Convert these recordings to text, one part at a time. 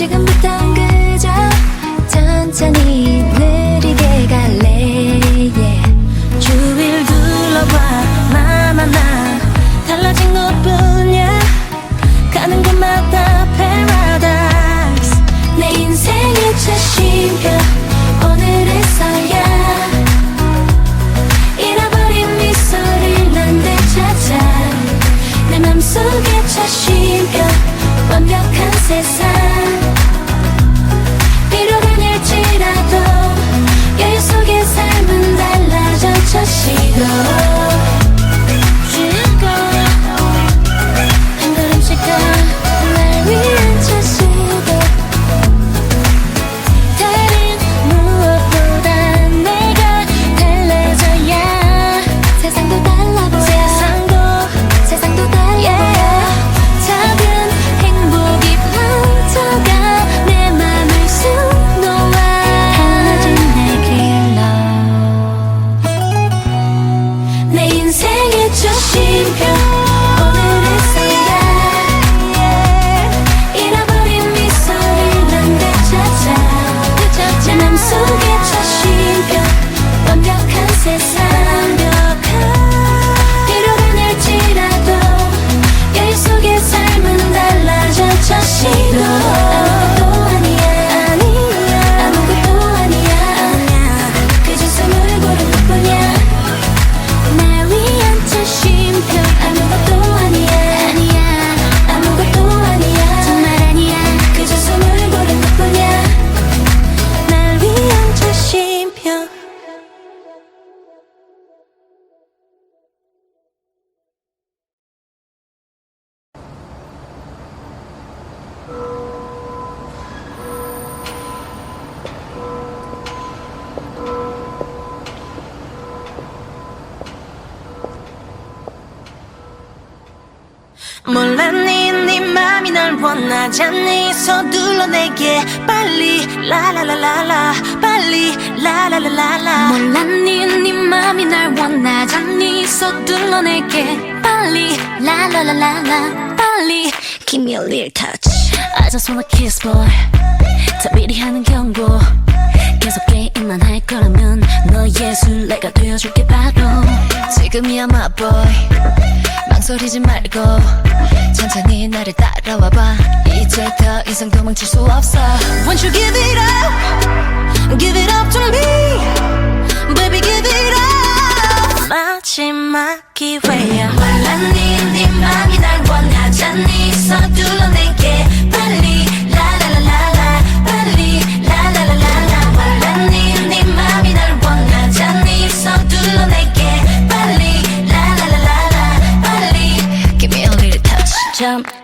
지금부터 원하잖니? 서둘러 내게 빨리. 라라라라라. 빨리. 라라라라라. 몰랐니? 네 맘이 날 원하잖니? 서둘러 내게 빨리. 라라라라라. 빨리. Give me a little touch. I just kiss boy. 다 미리 하는 경고 계속 게임만 할 거라면 너의 술래가 되어줄게 바로 지금이야 my boy. 망설이지 말고 천천히 나를 따라와봐. 이제 더 이상 도망칠 수 없어. Won't you give it up? Give it up to me. Baby give it up. 마지막 기회야 몰랐니 네 맘이 날 원하잖니. 서둘러 내게 빨리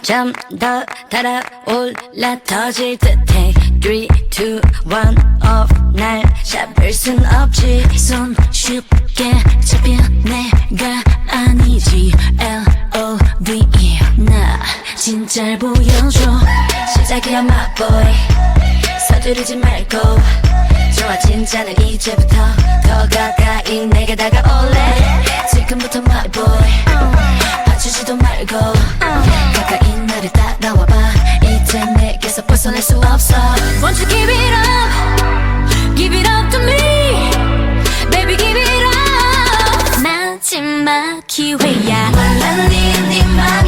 점점 더 달아올라 터질 듯해. 3, 2, 1 off. 날 잡을 순 없지. 손 쉽게 잡혀 내가 아니지. L.O.V.E 나 진짜를 보여줘. 시작이야 my boy. 서두르지 말고. 좋아 진짜는 이제부터 더 가까이 내게 다가올래. 지금부터 my boy. 맞추지도 말고. 가까이 나를 따라와봐 이제 내게서 벗어날 수 없어 Won't you give it up Give it up to me Baby give it up 마지막 기회야 몰랐니 네맘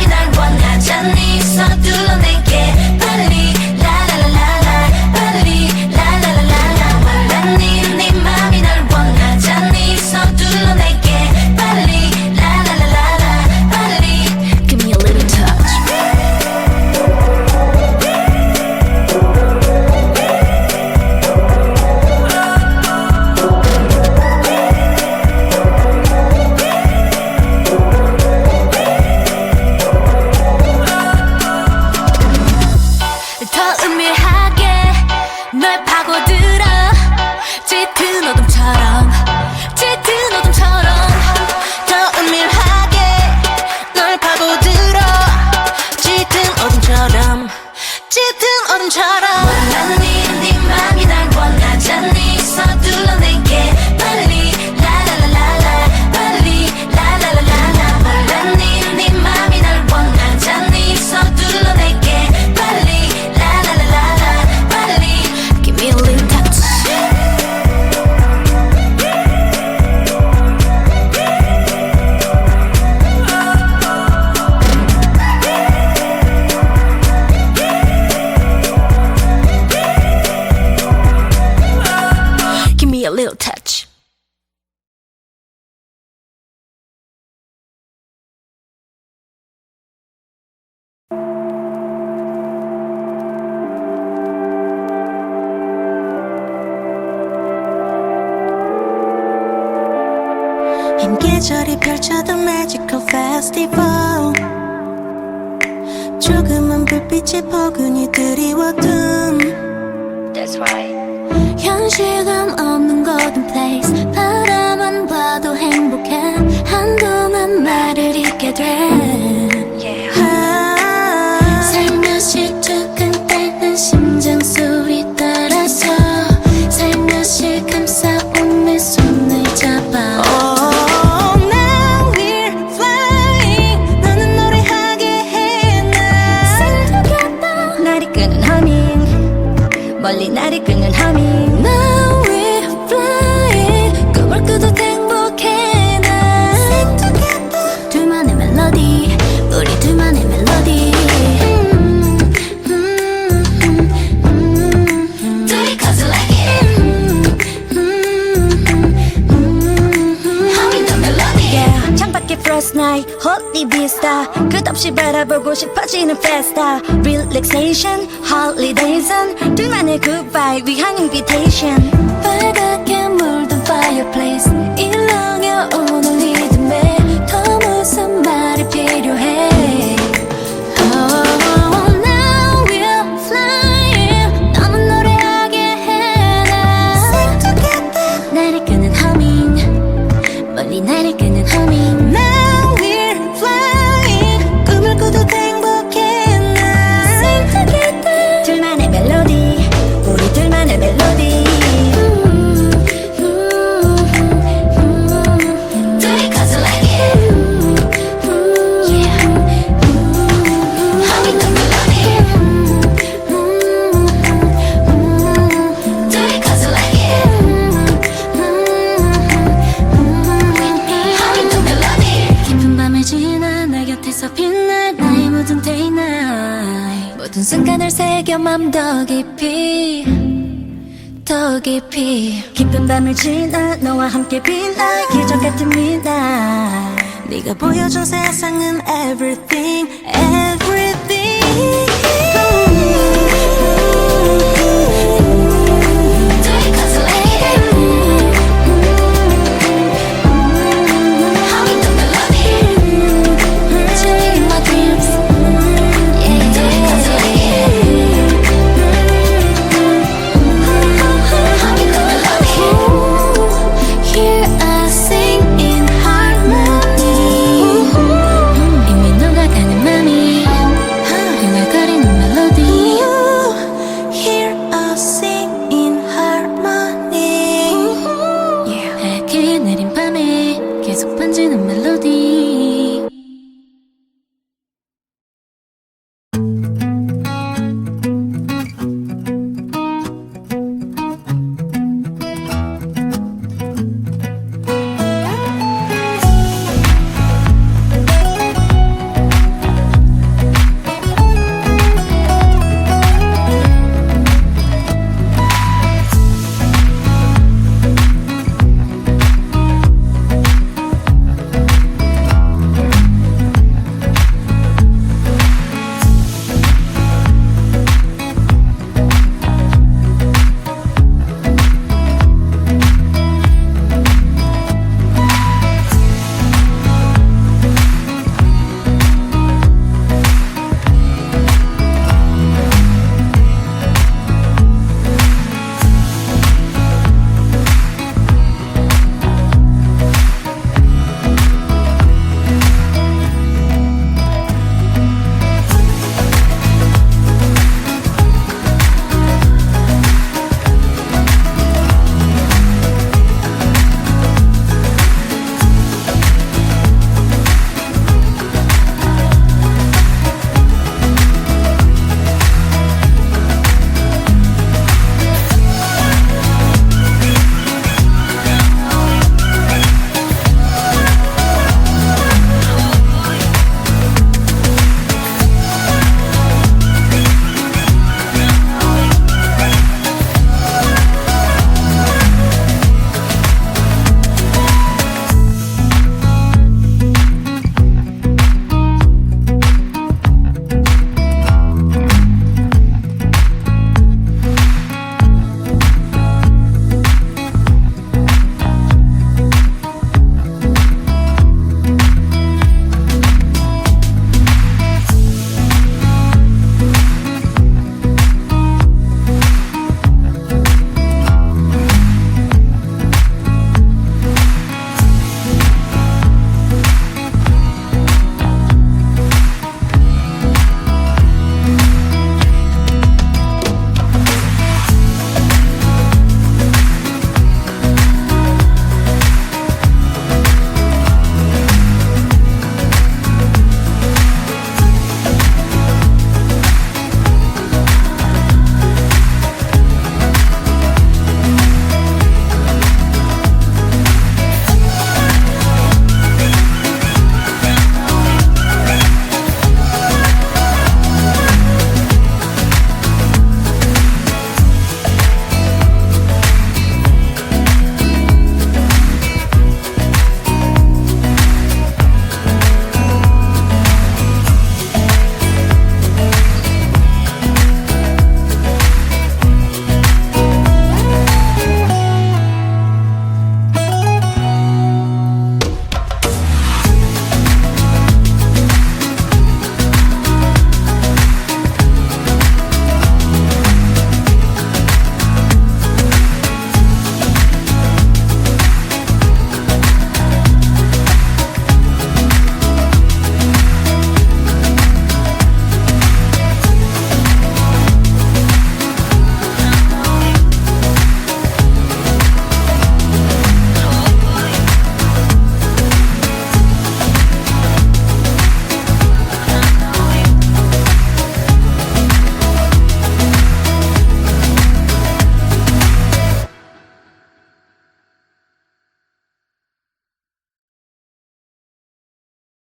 a little touch 흰 계절이 펼쳐던 magical festival 조그만 불빛의 포근이 드리워둔 That's right 현실 나. 날이 끄는 humming. 멀리 날이 끄는. Now vista. 끝없이 바라보고 싶어지는 festa. Relaxation, holidays on. 둘만의 good vibe, 위한 invitation. 빨갛게 잠깐을 새겨 맘 더 깊이 더 깊이. 깊은 밤을 지나 너와 함께 빛나 기적 같은 midnight 네가 보여준 세상은 everything everything